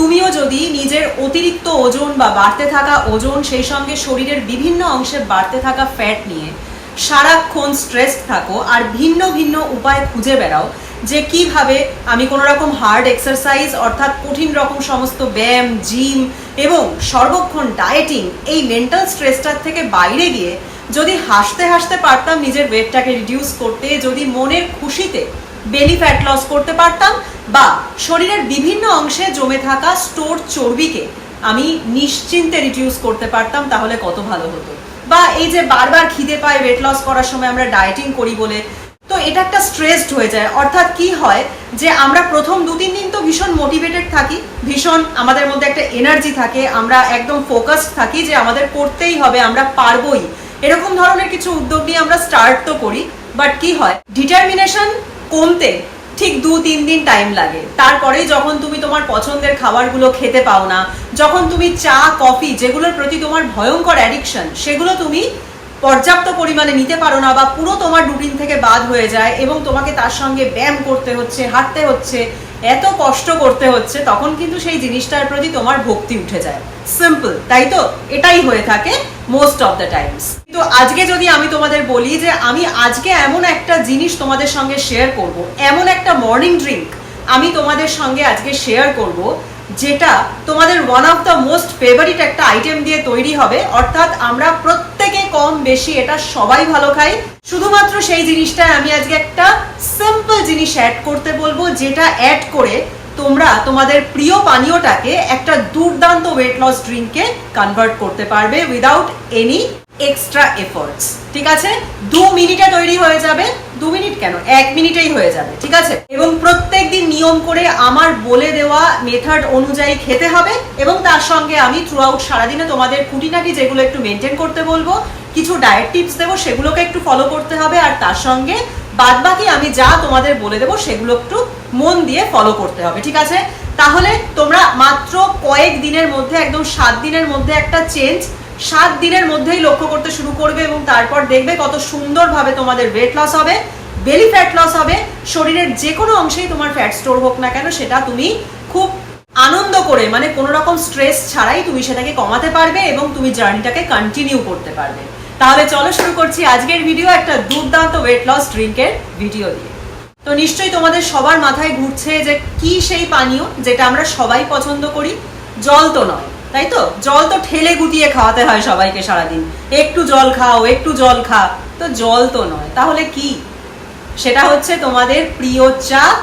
তুমিও যদি নিজের অতিরিক্ত ওজন বা বাড়তে থাকা ওজন সেই সঙ্গে শরীরের বিভিন্ন অংশে বাড়তে থাকা ফ্যাট নিয়ে সারাক্ষণ স্ট্রেস থাকো আর ভিন্ন ভিন্ন উপায় খুঁজে বেড়াও যে কীভাবে আমি কোনো রকম হার্ড এক্সারসাইজ অর্থাৎ কঠিন রকম সমস্ত ব্যায়াম জিম এবং সর্বক্ষণ ডায়েটিং এই মেন্টাল স্ট্রেসটার থেকে বাইরে গিয়ে যদি হাসতে হাসতে পারতাম নিজের ওয়েটটাকে রিডিউস করতে, যদি মনের খুশিতে বেলি ফ্যাট লস করতে পারতাম বা শরীরের বিভিন্ন অংশে জমে থাকা স্টোর চর্বিকে আমি নিশ্চিন্তে রিডিউস করতে পারতাম, তাহলে কত ভালো হতো। বা এই যে বারবার খিদে পায় ওয়েট লস করার সময় আমরা ডায়েটিং করি বলে, তো এটা একটা স্ট্রেসড হয়ে যায়। অর্থাৎ কি হয় যে আমরা প্রথম দু, তিন দিন তো ভীষণ মোটিভেটেড থাকি, ভীষণ আমাদের মধ্যে একটা এনার্জি থাকে, আমরা একদম ফোকাসড থাকি যে আমাদের করতেই হবে, আমরা পারবোই। এরকম ধরনের কিছু উদ্যোগ নিয়ে আমরা স্টার্ট তো করি বাট কি হয়? ডিটারমিনেশন কমতে ঠিক দু, তিন দিন টাইম লাগে। তারপরেই যখন তুমি তোমার পছন্দের খাবারগুলো খেতে পাও না, যখন তুমি চা, কফি যেগুলোর প্রতি তোমার ভয়ঙ্কর অ্যাডিকশন সেগুলো তুমি পর্যাপ্ত পরিমাণে নিতে পারো না বা পুরো তোমার রুটিন থেকে বাদ হয়ে যায় এবং তোমাকে তার সঙ্গে ব্যায়াম করতে হচ্ছে, হাঁটতে হচ্ছে এত কষ্ট করতে হচ্ছে, তখন কিন্তু সেই জিনিসটার প্রতি তোমার ভক্তি উঠে যায়। সিম্পল তাই তো? এটাই হয়ে থাকে মোস্ট অফ দ্য টাইমস তো আজকে যদি আমি তোমাদের বলি যে আমি আজকে এমন একটা জিনিস তোমাদের সঙ্গে শেয়ার করব, এমন একটা মর্নিং ড্রিঙ্ক আমি তোমাদের সঙ্গে আজকে শেয়ার করব যেটা তোমাদের one of the most favourite একটা আইটেম দিয়ে তৈরি হবে, অর্থাৎ আমরা প্রত্যেকে কম বেশি এটা সবাই ভালো খাই। শুধুমাত্র সেই জিনিসটায় আমি আজকে একটা সিম্পল জিনিস অ্যাড করতে বলব, যেটা অ্যাড করে তোমরা তোমাদের প্রিয় পানীয়টাকে একটা দুর্দান্ত ওয়েট লস ড্রিঙ্কে কনভার্ট করতে পারবে উইদাউট এনি এক্সট্রা এফোর্টস ঠিক আছে? দু মিনিটে তৈরি হয়ে যাবে। দু মিনিট কেন? এক মিনিটেই হয়ে যাবে, ঠিক আছে? এবং প্রত্যেক দিন নিয়ম করে আমার বলে দেওয়া মেথড অনুযায়ী খেতে হবে এবং তার সঙ্গে আমি থ্রু আউট সারাদিনে তোমাদের খুঁটিনাটি যেগুলো একটু মেনটেন করতে বলব, কিছু ডায়েট টিপস দেবো, সেগুলোকে একটু ফলো করতে হবে আর তার সঙ্গে বাদ বাকি আমি যা তোমাদের বলে দেবো সেগুলো একটু মন দিয়ে ফলো করতে হবে, ঠিক আছে? তাহলে তোমরা মাত্র কয়েক দিনের মধ্যে, একদম সাত দিনের মধ্যে একটা চেঞ্জ সাত দিনের মধ্যেই লক্ষ্য করতে শুরু করবে এবং তারপর দেখবে কত সুন্দরভাবে তোমাদের ওয়েট লস হবে বেলি ফ্যাট লস হবে, শরীরের যে কোনো অংশেই তোমার ফ্যাট স্টোর হোক না কেন সেটা তুমি খুব আনন্দ করে মানে কোনো রকম স্ট্রেস ছাড়াই তুমি সেটাকে কমাতে পারবে এবং তুমি জার্নিটাকে কন্টিনিউ করতে পারবে। তাহলে চলো শুরু করছি আজকের ভিডিও একটা দুর্দান্ত ওয়েট লস ড্রিঙ্কের ভিডিও দিয়ে। তো নিশ্চয়ই তোমাদের সবার মাথায় ঘুরছে যে কি সেই পানীয় যেটা আমরা সবাই পছন্দ করি, জল তো নয়। তাই তো? জল তো ঠেলে গুটিয়ে খাওয়াতে হয় সবাইকে সারাদিন। একটু জল খাও, একটু জল খা। তো জল তো নয়। তাহলে কি? সেটা হচ্ছে তোমাদের প্রিয় চা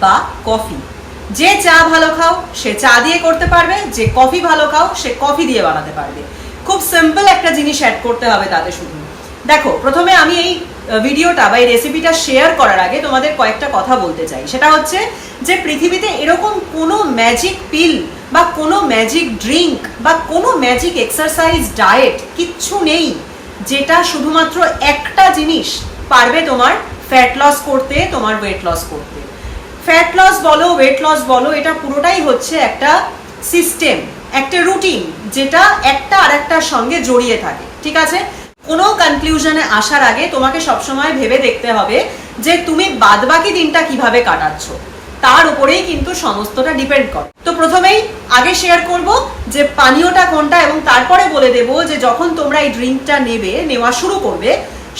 বা কফি। যে চা ভালো খাও, সে চা দিয়ে করতে পারবে। যে কফি ভালো খাও, সে কফি দিয়ে বানাতে পারবে। খুব সিম্পল একটা জিনিস অ্যাড করতে হবে তাতে শুধু। দেখো, প্রথমে আমি এই ভিডিওটা বা এই রেসিপিটা শেয়ার করার আগে তোমাদের কয়েকটা কথা বলতে চাই। সেটা হচ্ছে যে পৃথিবীতে এরকম কোনো ম্যাজিক পিল বা কোনো ম্যাজিক ড্রিঙ্ক বা কোনো ম্যাজিক এক্সারসাইজ ডায়েট কিচ্ছু নেই, যেটা শুধুমাত্র একটা জিনিস পারবে তোমার ফ্যাট লস করতে, তোমার ওয়েট লস করতে। ফ্যাট লস বলো ওয়েট লস বলো, এটা পুরোটাই হচ্ছে একটা সিস্টেম একটা রুটিন যেটা একটা আর একটার সঙ্গে জড়িয়ে থাকে, ঠিক আছে? কোনো কনক্লুশনে আসার আগে তোমাকে সবসময় ভেবে দেখতে হবে যে তুমি বাদবাকি দিনটা কীভাবে কাটাচ্ছ। তার উপরেই কিন্তু সমস্তটা ডিপেন্ড করে। তো প্রথমেই আগে শেয়ার করব যে পানীয়টা কোনটা এবং তারপরে বলে দেব যে যখন তোমরা এই ড্রিঙ্কটা নেবে, নেওয়া শুরু করবে,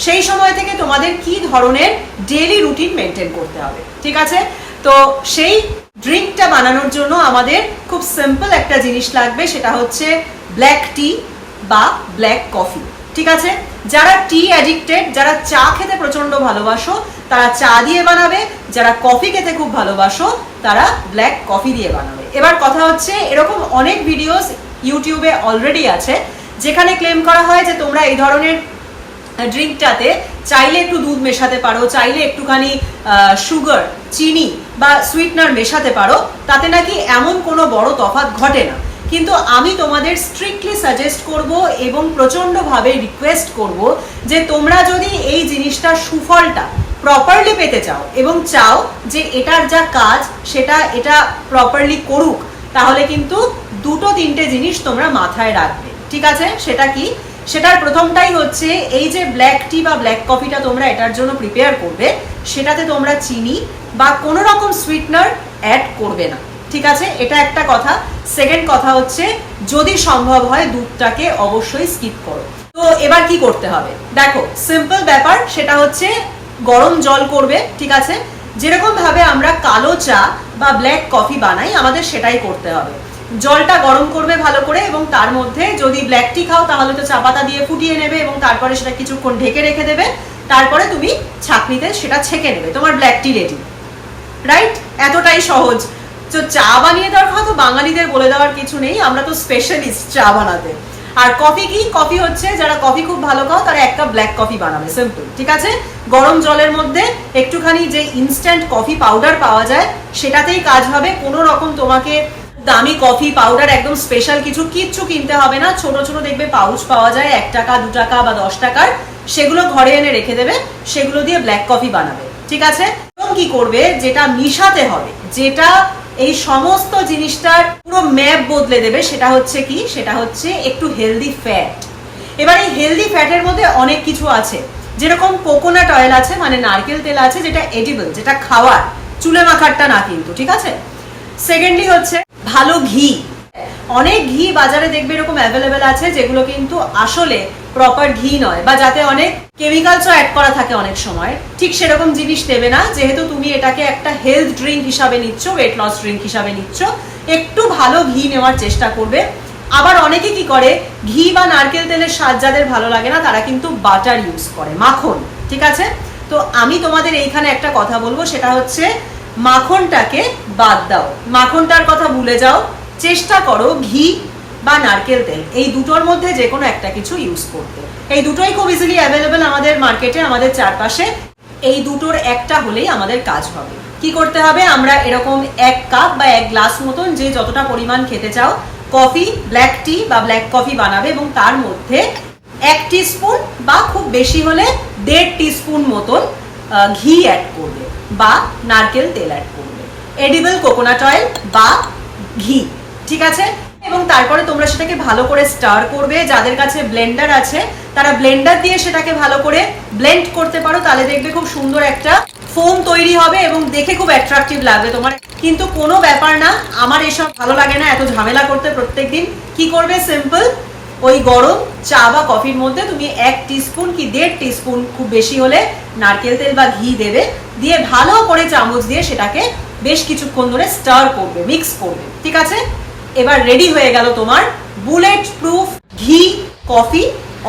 সেই সময় থেকে তোমাদের কি ধরনের ডেলি রুটিন মেনটেন করতে হবে। ঠিক আছে? তো সেই ড্রিঙ্কটা বানানোর জন্য আমাদের খুব সিম্পল একটা জিনিস লাগবে, সেটা হচ্ছে ব্ল্যাক টি বা ব্ল্যাক কফি ঠিক আছে? যারা টি অ্যাডিক্টেড যারা চা খেতে প্রচণ্ড ভালোবাসো, তারা চা দিয়ে বানাবে, যারা কফি খেতে খুব ভালোবাসো, তারা ব্ল্যাক কফি দিয়ে বানাবে। এবার কথা হচ্ছে, এরকম অনেক ভিডিওস ইউটিউবে অলরেডি আছে, যেখানে ক্লেম করা হয় যে তোমরা এই ধরনের ড্রিঙ্কটাতে চাইলে একটু দুধ মেশাতে পারো, চাইলে একটুখানি সুগার চিনি বা সুইটনার মেশাতে পারো, তাতে নাকি এমন কোনো বড় তফাৎ ঘটে না। কিন্তু আমি তোমাদের স্ট্রিক্টলি সাজেস্ট করব এবং প্রচণ্ডভাবে রিকোয়েস্ট করব যে তোমরা যদি এই জিনিসটার সুফলটা প্রপারলি পেতে চাও এবং চাও যে এটার যা কাজ সেটা এটা প্রপারলি করুক, তাহলে কিন্তু দুটো তিনটে জিনিস তোমরা মাথায় রাখবে। ঠিক আছে? সেটা কি? সেটার প্রথমটাই হচ্ছে এই যে ব্ল্যাক টি বা ব্ল্যাক কফিটা তোমরা এটার জন্য প্রিপেয়ার করবে, সেটাতে তোমরা চিনি বা কোনো রকম সুইটনার অ্যাড করবে না। ঠিক আছে? এটা একটা কথা। সেকেন্ড কথা হচ্ছে, যদি সম্ভব হয় দুধটাকে অবশ্যই স্কিপ করো। তো এবার কি করতে হবে? দেখো সিম্পল ব্যাপার, সেটা হচ্ছে গরম জল করবে, ঠিক আছে? যেরকম ভাবে আমরা কালো চা বা ব্ল্যাক কফি বানাই, আমাদের সেটাই করতে হবে। জলটা গরম করবে ভালো করে এবং তার মধ্যে যদি ব্ল্যাক টি খাও, তাহলে তো চা পাতা দিয়ে ফুটিয়ে নেবে এবং তারপরে সেটা কিছুক্ষণ ঢেকে রেখে দেবে। তারপরে তুমি ছাঁকনিতে সেটা ছেঁকে নেবে, তোমার ব্ল্যাক টি রেডি রাইট এতটাই সহজ। তো চা বানিয়ে দেওয়ার কথা বাঙালিদের বলে দেওয়ার কিছু নেই, আমরা তো স্পেশালিস্ট চা বানাতে। আর কফি কি? কফি হচ্ছে যারা কফি খুব ভালো খাও, তারা এক কাপ ব্ল্যাক কফি বানাবে সিম্পল ঠিক আছে? গরম জলের মধ্যে একটুখানি যে ইনস্ট্যান্ট কফি পাউডার পাওয়া যায়, সেটাতেই কাজ হবে। কোনো রকম তোমাকে দামি কফি পাউডার একদম স্পেশাল কিছু কিচ্ছু কিনতে হবে না। ছোট ছোট দেখবে পাউচ পাওয়া যায়, এক টাকা, দু টাকা বা দশ টাকার। সেগুলো ঘরে এনে রেখে দেবে, সেগুলো দিয়ে ব্ল্যাক কফি বানাবে, ঠিক আছে? এবং কি করবে? যেটা মিশাতে হবে, যেটা এই সমস্ত জিনিসটার পুরো ম্যাপ বদলে দেবে, সেটা হচ্ছে কি? সেটা হচ্ছে একটু হেলদি ফ্যাট এবার এই হেলদি ফ্যাটের মধ্যে অনেক কিছু আছে। যেরকম কোকোনাট অয়েল আছে মানে নারকেল তেল আছে, যেটা এডিবল যেটা খাওয়ার, চুলে মাখারটা না কিন্তু, ঠিক আছে? সেকেন্ডলি হচ্ছে ভালো ঘি। অনেক ঘি বাজারে দেখবে এরকম অ্যাভেলেবেল আছে, যেগুলো কিন্তু আসলে প্রপার ঘি নয়, বা যাতে অনেক কেমিক্যালসও অ্যাড করা থাকে অনেক সময়। ঠিক সেরকম জিনিস নেবে না, যেহেতু তুমি এটাকে একটা হেলথ ড্রিঙ্ক হিসাবে নিচ্ছ ওয়েট লস ড্রিঙ্ক হিসাবে নিচ্ছ, একটু ভালো ঘি নেওয়ার চেষ্টা করবে। আবার অনেকে কি করে, ঘি বা নারকেল তেলের স্বাদ যাদের ভালো লাগে না, তারা কিন্তু বাটার ইউজ করে, মাখন, ঠিক আছে? তো আমি তোমাদের এইখানে একটা কথা বলব, সেটা হচ্ছে মাখনটাকে বাদ দাও। মাখনটার কথা ভুলে যাও চেষ্টা করো ঘি বা নারকেল তেল। এই দুটোর মধ্যে যে কোনো একটা কিছু ইউজ করতে। এই দুটোই খুব ইজিলি অ্যাভেলেবেল আমাদের মার্কেটে আমাদের চারপাশে। এই দুটোর একটা হলেই আমাদের কাজ হবে। কি করতে হবে? আমরা এরকম এক কাপ বা এক গ্লাস মতন যে যতটা পরিমাণ খেতে চাও কফি ব্ল্যাক টি বা ব্ল্যাক কফি বানাবে এবং তার মধ্যে এক স্পুন বা খুব বেশি হলে দেড় স্পুন মতন ঘি অ্যাড করবে বা নারকেল তেল অ্যাড করবে। এডিবল কোকোনাট অয়েল বা ঘি। ঠিক আছে? এবং তারপরে তোমরা সেটাকে ভালো করে স্টার করবে, যাদের কাছে ব্লেন্ডার আছে, তারা ব্লেন্ডার দিয়ে সেটাকে ভালো করে ব্লেন্ড করতে পারো, তাহলে দেখবে খুব সুন্দর একটা ফোম তৈরি হবে এবং দেখে খুব অ্যাট্রাকটিভ লাগবে তোমার। কিন্তু কোনো ব্যাপার না, আমার এসব ভালো লাগে না, এত ঝামেলা করতে প্রত্যেকদিন। কি করবে সিম্পল ওই গরম চা বা কফির মধ্যে তুমি এক টিস্পুন কি দেড় টিস্পুন খুব বেশি হলে নারকেল তেল বা ঘি দেবে, দিয়ে ভালো করে চামচ দিয়ে সেটাকে বেশ কিছুক্ষণ ধরে স্টার করবে মিক্স করবে, ঠিক আছে? এবার রেডি হয়ে গেল তোমার বুলেট প্রুফ ঘি কফি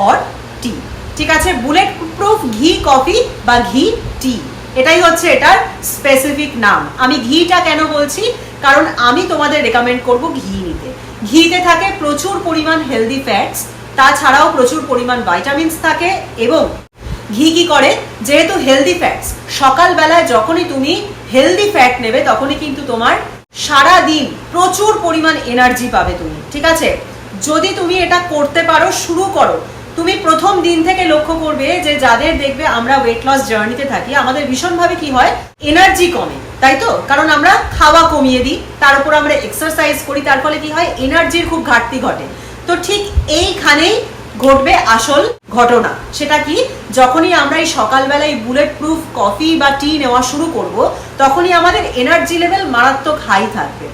অর টি ঠিক আছে? বুলেট প্রুফ ঘি কফি বা ঘি টি এটাই হচ্ছে এটার স্পেসিফিক নাম। আমি ঘিটা কেন বলছি? কারণ আমি তোমাদের রেকমেন্ড করব ঘি নিতে। ঘিতে থাকে প্রচুর পরিমাণ হেলদি ফ্যাটস তাছাড়াও প্রচুর পরিমাণ ভাইটামিনস থাকে এবং ঘি কি করে? যেহেতু হেলদি ফ্যাটস সকালবেলায় যখনই তুমি হেলদি ফ্যাট নেবে, তখনই কিন্তু তোমার সারা দিন প্রচুর পরিমাণ এনার্জি পাবে তুমি, ঠিক আছে? যদি তুমি এটা করতে পারো, শুরু করো। তুমি প্রথম দিন থেকে লক্ষ্য করবে যে যাদের দেখবে আমরা ওয়েট লস জার্নিতে থাকি, আমাদের ভীষণভাবে কি হয়? এনার্জি কমে, তাই তো? কারণ আমরা খাওয়া কমিয়ে দিই, তার উপর আমরা এক্সারসাইজ করি, তার ফলে কি হয়? এনার্জির খুব ঘাটতি ঘটে। তো ঠিক এইখানেই ঘটবে আসল ঘটনা। সেটা কি? যখনই আমরা এই সকালবেলায় বুলেট প্রুফ কফি বা টি নেওয়া শুরু করব, তখনই আমাদের এনার্জি লেভেল মারাত্মক হাই থাকবে।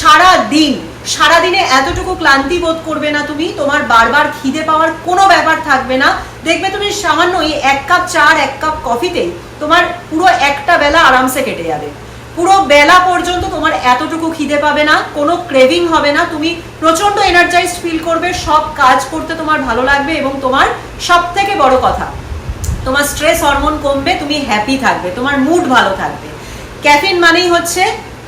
সারা দিন সারা দিনে এতটুকু ক্লান্তি বোধ করবে না তুমি, তোমার বারবার খিদে পাওয়ার কোনো ব্যাপার থাকবে না। দেখবে তুমি সামান্য এই এক কাপ চা এক কাপ কফিতেই তোমার পুরো একটা বেলা আরামসে কেটে যাবে। পুরো বেলা পর্যন্ত তোমার এতটুকু খিদে পাবে না, কোনো ক্রেভিং হবে না, তুমি প্রচণ্ড এনার্জাইজড ফিল করবে, সব কাজ করতে তোমার ভালো লাগবে এবং তোমার সব থেকে বড় কথা, তোমার স্ট্রেস হরমোন কমবে, তুমি হ্যাপি থাকবে, তোমার মুড ভালো থাকবে। ক্যাফিন মানেই হচ্ছে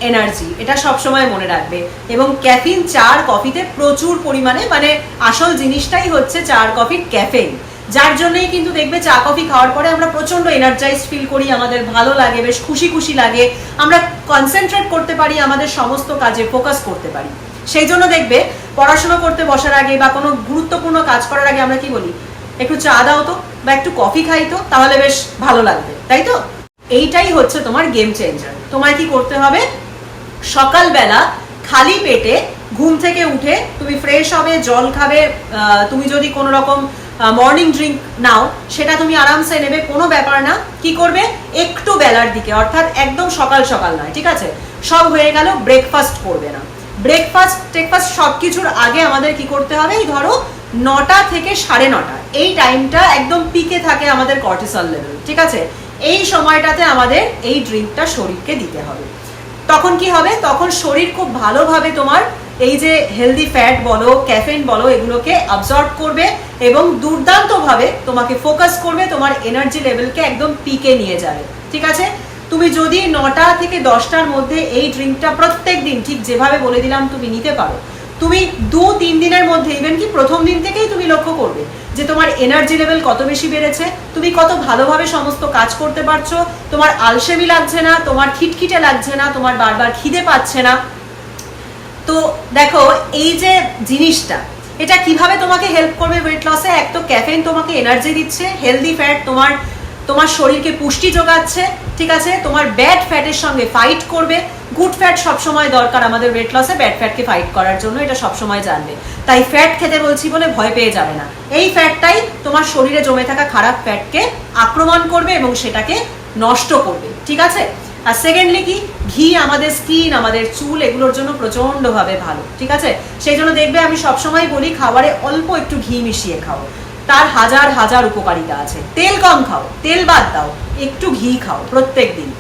এনার্জি এটা সব সময় মনে রাখবে এবং ক্যাফিন চার কফিতে প্রচুর পরিমাণে মানে আসল জিনিসটাই হচ্ছে চার কফির ক্যাফেন যার জন্যই কিন্তু দেখবে চা, কফি খাওয়ার পরে আমরা প্রচণ্ড এনার্জাইজ ফিল করি, আমাদের ভালো লাগে, বেশ খুশি খুশি লাগে। আমরা কনসেন্ট্রেট করতে পারি, আমাদের সমস্ত কাজে ফোকাস করতে পারি। সেই জন্য দেখবে পড়াশোনা করতে বসার আগে বা কোনো গুরুত্বপূর্ণ কাজ করার আগে আমরা কি বলি? একটু চা দাও তো বা একটু কফি খাই তো, তাহলে বেশ ভালো লাগবে, তাই তো? এইটাই হচ্ছে তোমার গেম চেঞ্জার তোমায় কি করতে হবে? সকালবেলা খালি পেটে ঘুম থেকে উঠে তুমি ফ্রেশ হবে, জল খাবে তুমি যদি কোনো রকম মর্নিং ড্রিঙ্ক নাও, সেটা তুমি আরামসে নেবে, কোনো ব্যাপার না। কি করবে? একটু বেলার দিকে, অর্থাৎ একদম সকাল সকাল নয়, ঠিক আছে? সব হয়ে গেল ব্রেকফাস্ট করবে না। ব্রেকফাস্ট টেকফাস্ট সব কিছুর আগে আমাদের কি করতে হবে? এই ধরো, নটা থেকে সাড়ে নটা, এই টাইমটা একদম পিকে থাকে আমাদের কর্টিসল লেভেল ঠিক আছে? এই সময়টাতে আমাদের এই ড্রিঙ্কটা শরীরকে দিতে হবে। তখন কি হবে? তখন শরীর খুব ভালোভাবে তোমার এই যে হেলদি ফ্যাট বলো ক্যাফেন বলো, এগুলোকে অবজর্ভ করবে এবং দুর্দান্তভাবে তোমাকে ফোকাস করবে, তোমার এনার্জি লেভেলকে একদম পিকে নিয়ে যাবে। ঠিক আছে? তুমি যদি নটা থেকে দশটার মধ্যে এই ড্রিঙ্কটা প্রত্যেক দিন ঠিক যেভাবে বলে দিলাম তুমি নিতে পারো, তুমি দু তিন দিনের মধ্যে ইভেন কি প্রথম দিন থেকেই তুমি লক্ষ্য করবে যে তোমার এনার্জি লেভেল কত বেশি বেড়েছে, তুমি কত ভালোভাবে সমস্ত কাজ করতে পারছ, তোমার আলসেমি লাগছে না, তোমার খিটখিটে লাগছে না, তোমার বারবার খিদে পাচ্ছে না তো দেখো, এই যে জিনিসটা, এটা কীভাবে তোমাকে হেল্প করবে ওয়েট লসে এক তো ক্যাফেইন তোমাকে এনার্জি দিচ্ছে হেলদি ফ্যাট তোমার তোমার শরীরকে পুষ্টি যোগাচ্ছে, ঠিক আছে? তোমার ব্যাড ফ্যাটের সঙ্গে ফাইট করবে। গুড ফ্যাট সবসময় দরকার আমাদের ওয়েট লসে ব্যাড ফ্যাটকে ফাইট করার জন্য, এটা সবসময় জানবে। তাই ফ্যাট খেতে বলছি বলে ভয় পেয়ে যাবে না। এই ফ্যাটটাই তোমার শরীরে জমে থাকা খারাপ ফ্যাটকে আক্রমণ করবে এবং সেটাকে নষ্ট করবে, ঠিক আছে? আর সেকেন্ডলি কি? ঘি, আমাদের স্কিন আমাদের চুল, এগুলোর জন্য প্রচন্ডভাবে ভালো, ঠিক আছে? সেই জন্য দেখবে আমি সবসময় বলি খাবারে অল্প একটু ঘি মিশিয়ে খাও। তার হাজার হাজার উপকারিতা আছে। তেল কম খাও, তেল বাদ দাও, একটু ঘি খাও প্রত্যেক দিন।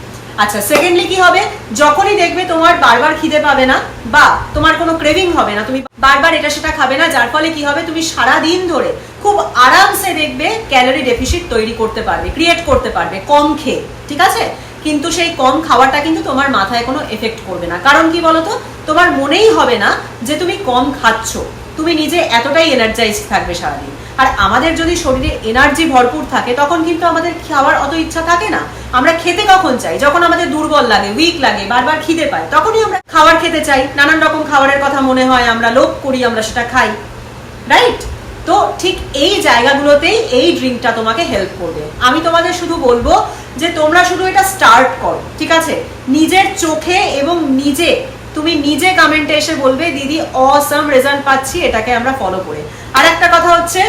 আচ্ছা সেকেন্ডলি কি হবে? যখনই দেখবে তোমার বারবার খিদে পাবে না, বা তোমার কোনো ক্রেভিং হবে না, তুমি বারবার এটা সেটা খাবে না, যার ফলে কি হবে? তুমি সারা দিন ধরে খুব আরামসে দেখবে ক্যালোরি ডেফিসিট তৈরি করতে পারবে ক্রিয়েট করতে পারবে, কম খেয়ে, ঠিক আছে? কিন্তু সেই কম খাওয়াটা কিন্তু তোমার মাথায় কোনো এফেক্ট করবে না। কারণ কি বলতো? তোমার মনেই হবে না যে তুমি কম খাচ্ছ। তুমি নিজে এতটাই এনার্জাইজ থাকবে সারাদিন। আর আমাদের যদি শরীরে এনার্জি ভরপুর থাকে, তখন কিন্তু আমাদের খাওয়ার অত ইচ্ছা থাকে না। আমরা খেতে কখন চাই? যখন আমাদের দুর্বল লাগে উইক লাগে, বারবার খিদে পায়, তখনই আমরা খাবার খেতে চাই। নানান রকম খাবারের কথা মনে হয়, আমরা লোভ করি, আমরা সেটা খাই। রাইট তো ঠিক এই জায়গাগুলোতেই এই ড্রিঙ্কটা তোমাকে হেল্প করবে। আমি তোমাদের শুধু বলব যে তোমরা শুধু এটা স্টার্ট করো, ঠিক আছে? নিজের চোখে এবং নিজে, তুমি নিজে কমেন্টে এসে বলবে, দিদি অসাম রেজাল্ট পাচ্ছি, এটাকে আমরা ফলো করে। আর একটা কথা হচ্ছে,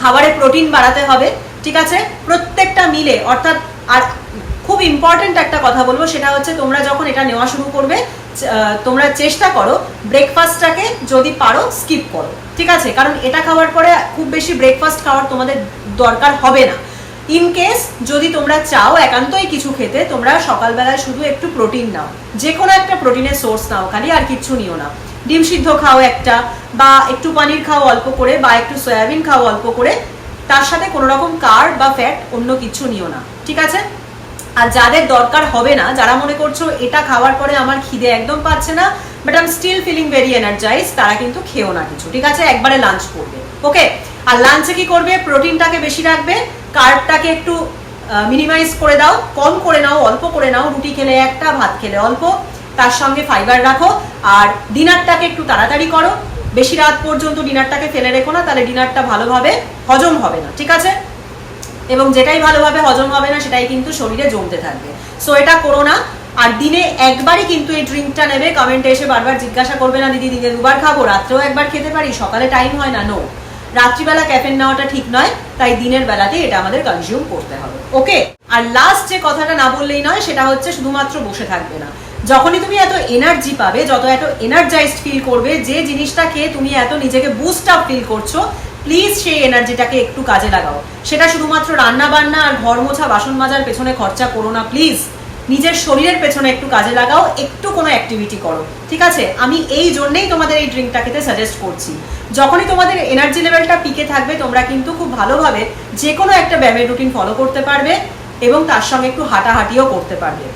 খাবারে প্রোটিন বাড়াতে হবে, ঠিক আছে? প্রত্যেকটা মিলে, অর্থাৎ আর খুব ইম্পর্টেন্ট একটা কথা বলব, সেটা হচ্ছে তোমরা যখন এটা নেওয়া শুরু করবে তোমরা চেষ্টা করো ব্রেকফাস্টটাকে যদি পারো স্কিপ করো, ঠিক আছে? কারণ এটা খাওয়ার পরে খুব বেশি ব্রেকফাস্ট খাওয়ার তোমাদের দরকার হবে না। ইন কেস যদি তোমরা চাও একান্তই কিছু খেতে, তোমরা সকালবেলায় শুধু একটু প্রোটিন নাও। যে কোনো একটা প্রোটিনের সোর্স নাও, খালি আর কিচ্ছু নিও না। ডিম সিদ্ধ খাও একটা, বা একটু পানির খাও অল্প করে, বা একটু সয়াবিন খাও অল্প করে, তার সাথে কোনো রকম কার্ব বা ফ্যাট অন্য কিছু নিও না, ঠিক আছে? আর যাদের দরকার হবে না, যারা মনে করছ এটা খাওয়ার পরে আমার খিদে একদম পাচ্ছে না but I'm still feeling very energise তারা কিন্তু খেও না কিছু, ঠিক আছে? একবারে লাঞ্চ করবে ওকে আর লাঞ্চে কি করবে? প্রোটিনটাকে বেশি রাখবে কার্বটাকে একটু মিনিমাইজ করে দাও, কম করে নাও, অল্প করে নাও, রুটি খেলে একটা, ভাত খেলে অল্প, তার সঙ্গে ফাইবার রাখো, আর ডিনারটাকে একটু তাড়াতাড়ি করো, বেশি রাত পর্যন্ত ডিনারটাকে ফেলে রেখো না, তাহলে ডিনারটা ভালোভাবে হজম হবে না, ঠিক আছে? এবং যেটাই ভালোভাবে হজম হবে না, সেটাই কিন্তু শরীরে জমতে থাকবে। সো এটা করো না। আর দিনে একবারই কিন্তু এই ড্রিঙ্কটা নেবে। কমেন্টে এসে বারবার জিজ্ঞাসা করবে না, দিদি, দিনে দুবার খাব? রাত্রেও একবার খেতে পারি? সকালে টাইম হয় না? নো রাত্রিবেলা ক্যাফেন নেওয়াটা ঠিক নয়। তাই দিনের বেলাতেই এটা আমাদের কনজিউম করতে হবে। ওকে আর লাস্ট যে কথাটা না বললেই নয়, সেটা হচ্ছে শুধুমাত্র বসে থাকবে না। যখনই তুমি এত এনার্জি পাবে, যত এত এনার্জাইজড ফিল করবে, যে জিনিসটা খেয়ে তুমি এত নিজেকে বুস্ট আপ ফিল করছ প্লিজ সেই এনার্জিটাকে একটু কাজে লাগাও। সেটা শুধুমাত্র রান্না বান্না আর ঘর মোছা বাসন মাজার পেছনে খরচা করো না প্লিজ নিজের শরীরের পেছনে একটু কাজে লাগাও, একটু কোনো অ্যাক্টিভিটি করো। ঠিক আছে? আমি এই জন্যেই তোমাদের এই ড্রিঙ্কটা খেতে সাজেস্ট করছি। যখনই তোমাদের এনার্জি লেভেলটা পিকে থাকবে, তোমরা কিন্তু খুব ভালোভাবে যে কোনো একটা ব্যায়ামের রুটিন ফলো করতে পারবে এবং তার সঙ্গে একটু হাঁটাহাঁটিও করতে পারবে।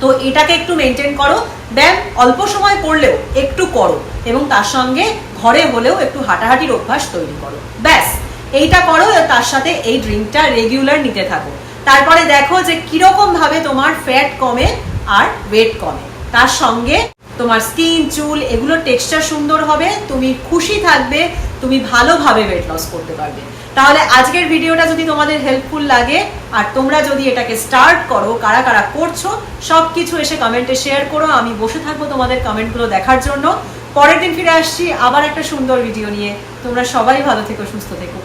তো এটাকে একটু মেনটেন করো। ব্যায়াম অল্প সময় করলেও একটু করো এবং তার সঙ্গে ঘরে হলেও একটু হাঁটাহাঁটির অভ্যাস তৈরি করো। ব্যাস, এইটা করো তার সাথে এই ড্রিঙ্কটা রেগুলার নিতে থাকো। তারপরে দেখো যে কীরকম ভাবে তোমার ফ্যাট কমে আর ওয়েট কমে। তার সঙ্গে তোমার স্কিন চুল এগুলোর টেক্সচার সুন্দর হবে, তুমি খুশি থাকবে, তুমি ভালোভাবে ওয়েট লস করতে পারবে। তাহলে আজকের ভিডিওটা যদি তোমাদের হেল্পফুল লাগে, আর তোমরা যদি এটাকে স্টার্ট করো, কারা কারা করছ সব কিছু এসে কমেন্টে শেয়ার করো, আমি বসে থাকব তোমাদের কমেন্টগুলো দেখার জন্য। পরের দিন ফিরে আসছি, আবার একটা সুন্দর ভিডিও নিয়ে। তোমরা সবাই ভালো থেকো, সুস্থ থেকো।